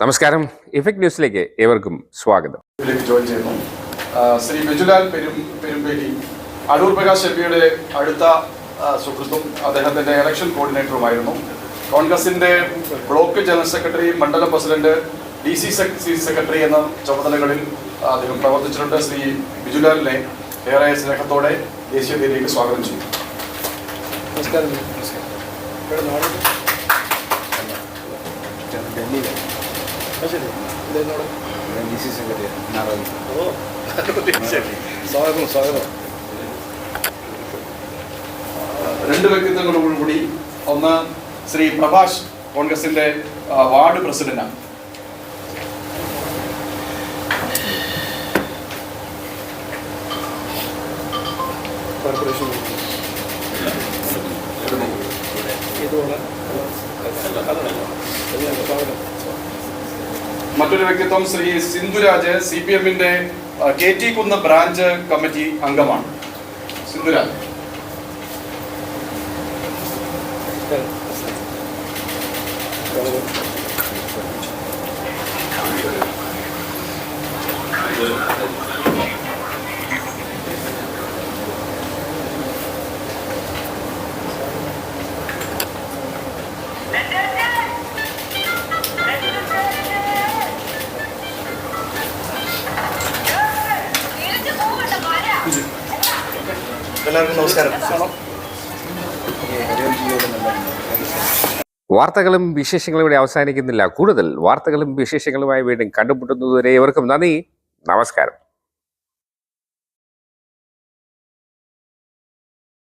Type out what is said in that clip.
നമസ്കാരം. ഇഫക്ട് ന്യൂസിലേക്ക് ഏവർക്കും സ്വാഗതം. ജോയിൻ ചെയ്യുന്നു. ശ്രീ ബിജുലാൽ പെരും പെരുമ്പേലി അടൂർ പ്രകാശ് എം അടുത്ത സുഹൃത്തും അദ്ദേഹത്തിന്റെ ഇലക്ഷൻ കോർഡിനേറ്ററുമായിരുന്നു കോൺഗ്രസിന്റെ ബ്ലോക്ക് ജനറൽ സെക്രട്ടറി മണ്ഡലം പ്രസിഡന്റ് ഡി സി സെക്രട്ടറി എന്ന ചുമതലകളിൽ അദ്ദേഹം പ്രവർത്തിച്ചിട്ടുണ്ട്. ശ്രീ ബിജുലാലിനെ ഏറെ സ്നേഹത്തോടെ ദേശീയതയിലേക്ക് സ്വാഗതം ചെയ്യും നമസ്കാരം. നമസ്കാരം. ശരി ഇതെന്നോട് ഡി സി സെക്രട്ടറി നാറായി ഓ സ്വാഗതം സ്വാഗതം രണ്ട് വ്യക്തിത്വങ്ങളോടുകൂടി ഒന്ന് ശ്രീ പ്രഭാഷ് കോൺഗ്രസിന്റെ വാർഡ് പ്രസിഡന്റാണ് കോർപ്പറേഷൻ ഇതുപോലെ മറ്റൊരു വ്യക്തിത്വം ശ്രീ സിന്ധുരാജ് സി പി എമ്മിന്റെ കെ ടി കുന്ന് ബ്രാഞ്ച് കമ്മിറ്റി അംഗമാണ്. സിന്ധുരാജ്. സ്വാഗതം എല്ലാവർക്കും നമസ്കാരം. വാർത്തകളും വിശേഷങ്ങളും ഇവിടെ അവസാനിക്കുന്നില്ല. കൂടുതൽ വാർത്തകളും വിശേഷങ്ങളുമായി വീണ്ടും കണ്ടുമുട്ടുന്നതുവരെ ഇവർക്കും നന്ദി. നമസ്കാരം.